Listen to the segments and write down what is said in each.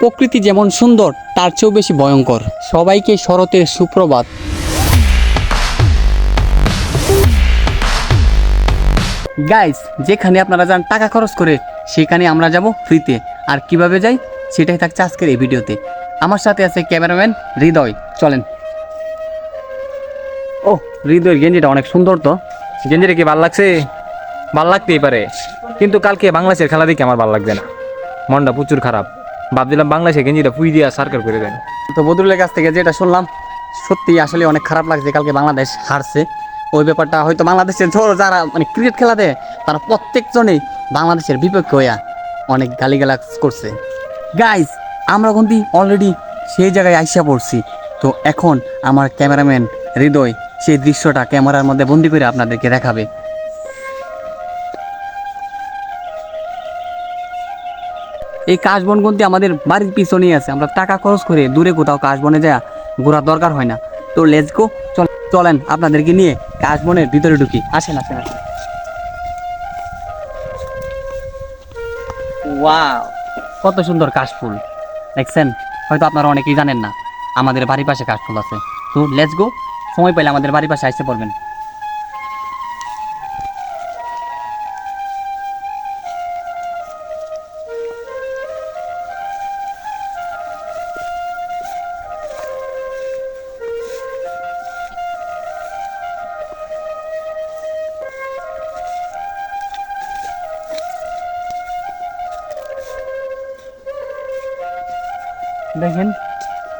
প্রকৃতি যেমন সুন্দর, তার চেয়েও বেশি ভয়ঙ্কর। সবাইকে শরতের সুপ্রভাত। গাইস যেখানে আপনারা যান টাকা খরচ করে, সেখানে আমরা যাব ফ্রিতে আর কীভাবে যাই, সেটাই থাকছে আজকের এই ভিডিওতে। আমার সাথে আছে ক্যামেরাম্যান হৃদয়। চলেন। ও, হৃদয়ের গেঞ্জিটা অনেক সুন্দর তো। গেঞ্জিটা কি ভালো লাগছে? ভালো লাগতেই পারে। কিন্তু কালকে বাংলাদেশের খেলা দেখে আমার ভালো লাগবে না। মনটা প্রচুর খারাপ। ভাবছিলাম বাংলাদেশের গেঞ্জিটা ফুই দিয়ে সার্কার করে দেন। তো বদরুলের কাছ থেকে যেটা শুনলাম, সত্যি আসলে অনেক খারাপ লাগছে কালকে বাংলাদেশ হারছে। ওই ব্যাপারটা হয়তো বাংলাদেশের ধরো যারা মানে ক্রিকেট খেলা দেয়, তারা প্রত্যেকজনেই বাংলাদেশের বিপক্ষে হইয়া অনেক গালিগালাজ করছে। গাইজ আমরা কিন্তু অলরেডি সেই জায়গায় আইসা পড়ছি। তো এখন আমার ক্যামেরাম্যান হৃদয় সেই দৃশ্যটা ক্যামেরার মধ্যে বন্দি করে আপনাদেরকে দেখাবে। এই কাশবনগন্তি আমাদের বাড়ির পিছনেই আছে। আমরা টাকা খরচ করে দূরে কোথাও কাশবনে যায় ঘোরার দরকার হয় না। তো লেটস গো চলেন আপনাদেরকে নিয়ে কাশবনের ভিতরে ঢুকি। আসেন আসেন আসেন। ওয়াও কত সুন্দর কাশফুল। দেখছেন? হয়তো আপনারা অনেকেই জানেন না আমাদের বাড়ির পাশে কাশফুল আছে। তো লেটস গো সময় পেলে আমাদের বাড়ির পাশে আসতে পারবেন। দেখেন,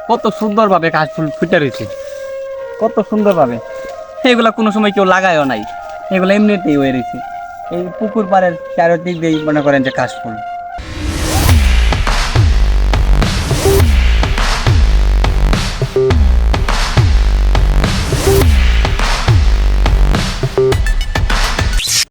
কত সুন্দরভাবে কাশফুল ফুটে রয়েছে। কত সুন্দরভাবে। এগুলা কোনো সময় কেউ লাগায়ও নাই। এগুলো এমনিতেই হয়ে রয়েছে। এই পুকুর পাড়ের চারিদিক দিয়েই মনে করেন যে কাশফুল